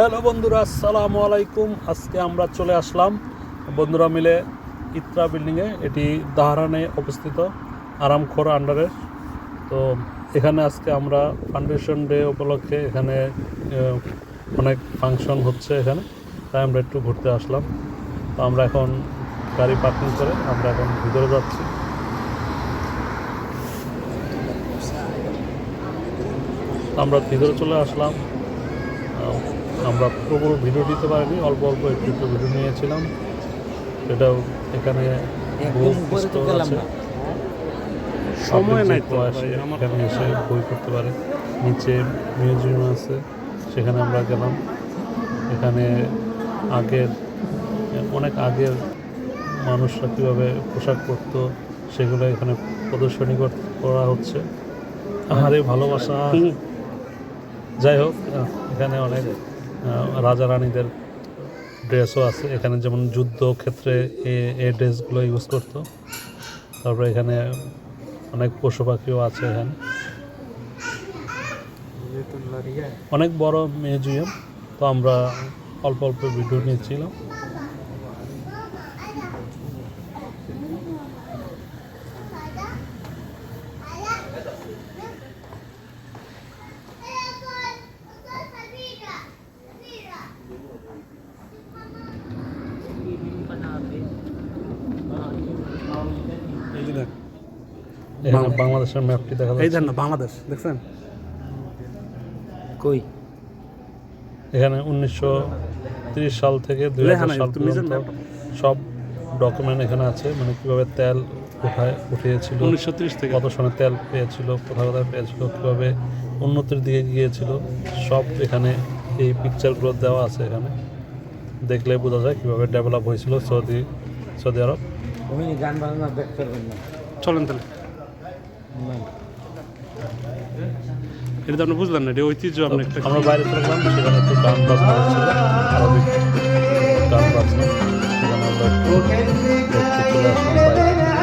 Hello বন্ধুরা, আসসালামু আলাইকুম। আজকে আমরা চলে আসলাম বন্ধুরা মিলে ইত্রা বিল্ডিংয়ে। এটি দাহারানে অবস্থিত, আরামখোর আন্ডারে তো এখানে আজকে আমরা ফাউন্ডেশন ডে উপলক্ষে এখানে অনেক ফাংশন হচ্ছে এখানে, তাই আমরা একটু ঘুরতে আসলাম। তো আমরা এখন গাড়ি পার্কিং করে আমরা এখন ভিতরে যাচ্ছি। আমরা ভিতরে চলে আসলাম। আমরা পুরোপুরো ভিডিও দিতে পারিনি অল্প অল্প একটু একটু ভিডিও নিয়েছিলাম। সেটাও এখানে। সময় নাই তো এখানে এসে বই করতে পারে। নিচে মিউজিয়াম আছে সেখানে আমরা গেলাম। এখানে আগের অনেক আগের মানুষরা কীভাবে পোশাক পরতো সেগুলো এখানে প্রদর্শনী কর- করা হচ্ছে। আহারে ভালোবাসা। যাই হোক এখানে অনেক রাজা রানীদের ড্রেসও আছে। এখানে যেমন যুদ্ধ ক্ষেত্রে এ- এই ড্রেসগুলো ইউজ করতো। তারপরে এখানে অনেক পশু পাখিও আছে এখানে। অনেক বড় মিউজিয়াম তো আমরা অল্প অল্প ভিডিও নিয়েছিলাম। বাংলাদেশের ম্যাপটি দেখা এই দেন না বাংলাদেশ দেখছেন? কই? এখানে উনিশশো তিরিশ সাল থেকে দুই সাল পর্যন্ত সব ডকুমেন্ট এখানে আছে মানে কীভাবে তেল উঠায় উঠিয়েছিল উনিশশো ত্রিশ থেকে। কত সনে তেল পেয়েছিল কোথায় কোথায় পেয়েছিল কীভাবে উন্নতির দিকে গিয়েছিল সব এখানে এই পিকচারগুলো দেওয়া আছে এখানে। দেখলে বোঝা যায় কীভাবে ডেভেলপ হয়েছিল সৌদি সৌদি আরব। চলেন তাহলে। এটা তো আপনি বুঝলেন না, এটা ঐতিহ্য আপনি একটা আমরা বাইরে থাকলাম, সেখানে একটু গান বাজনা হচ্ছিল আরবিক গান বাজনা, সেখানে আমরা একটু চলে আসলাম বাইরে।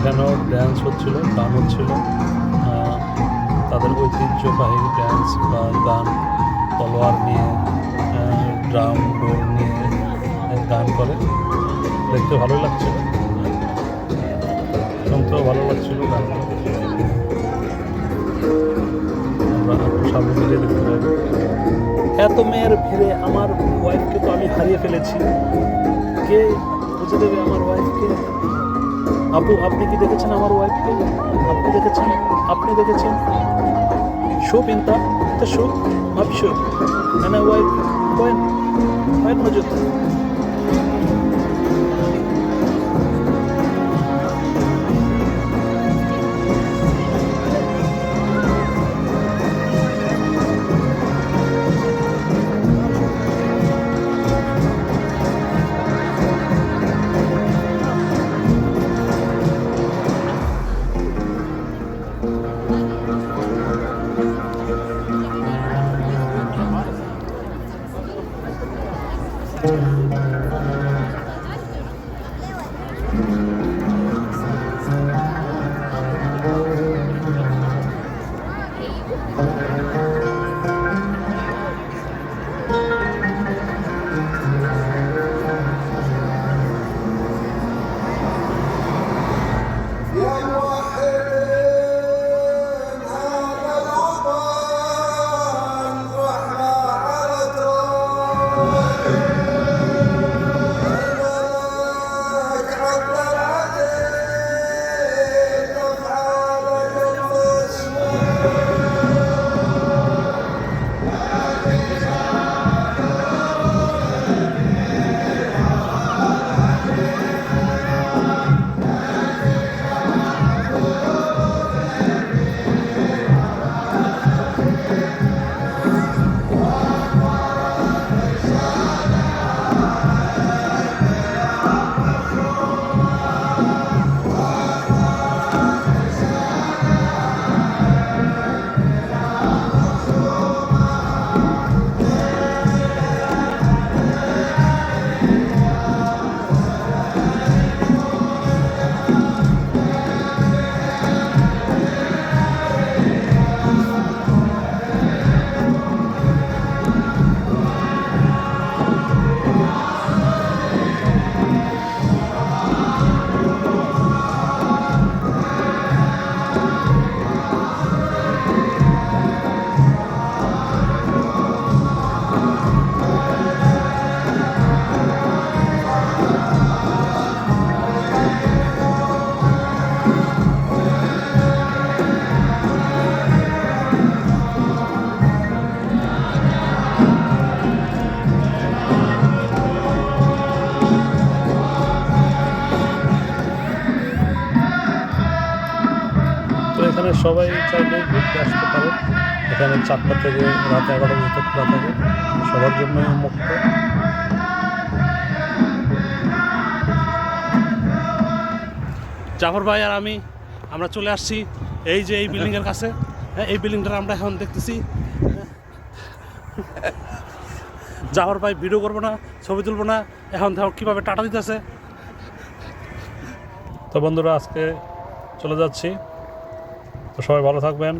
এখানেও ড্যান্স হচ্ছিল, গান হচ্ছিল। তাদের ঐতিহ্যবাহী ড্যান্স বা গান, তলোয়ার নিয়ে ড্রাম ডোল নিয়ে গান করে। দেখতে ভালো লাগছিল। শুনতেও ভালো লাগছিল গান সামনে পাবো। এত মেয়ের ভিড়ে আমার ওয়াইফকে তো আমি হারিয়ে ফেলেছি। কে বুঝে দেবে আমার ওয়াইফকে আপু আপনি কি দেখেছেন আমার ওয়াইফকে আপনি দেখেছেন আপনি দেখেছেন شوف انت انت شوف ما بشوف انا وايد وين وين موجود ঘুরতে আসতে পারে। এখানে চারটা থেকে রাত এগারোটা পর্যন্ত খোলা থাকে। সবার জন্য উন্মুক্ত। জাফর ভাই আর আমি আমরা চলে আসছি এই যে এই বিল্ডিংয়ের কাছে। হ্যাঁ, এই বিল্ডিংটা আমরা এখন দেখতেছি। জাফর ভাই ভিডিও করব না ছবি তুলবো না। এখন দেখো কীভাবে টাটা দিতেছে। তো বন্ধুরা আজকে চলে যাচ্ছি। সবাই ভালো থাকবেন।